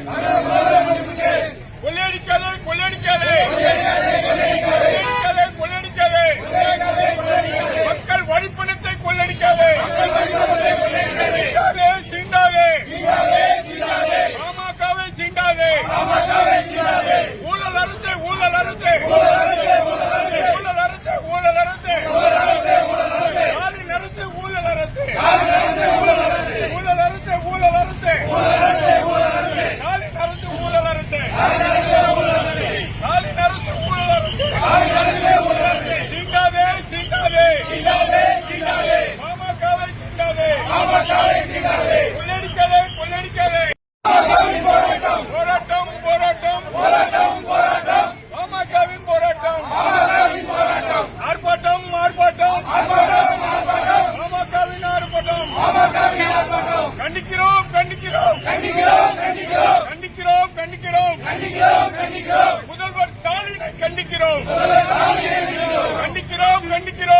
Amen. Amen. கண்டிக்கிறோம் கண்டிக்கிறோம். கண்டிக்கிறோம் கண்டிக்கிறோம் கண்டிக்கிறோம் கண்டிக்கிறோம் கண்டிக்கிறோம் கண்டிக்கிறோம் முதல்வர் ஸ்டாலினை கண்டிக்கிறோம். கண்டிக்கிறோம் கண்டிக்கிறோம்.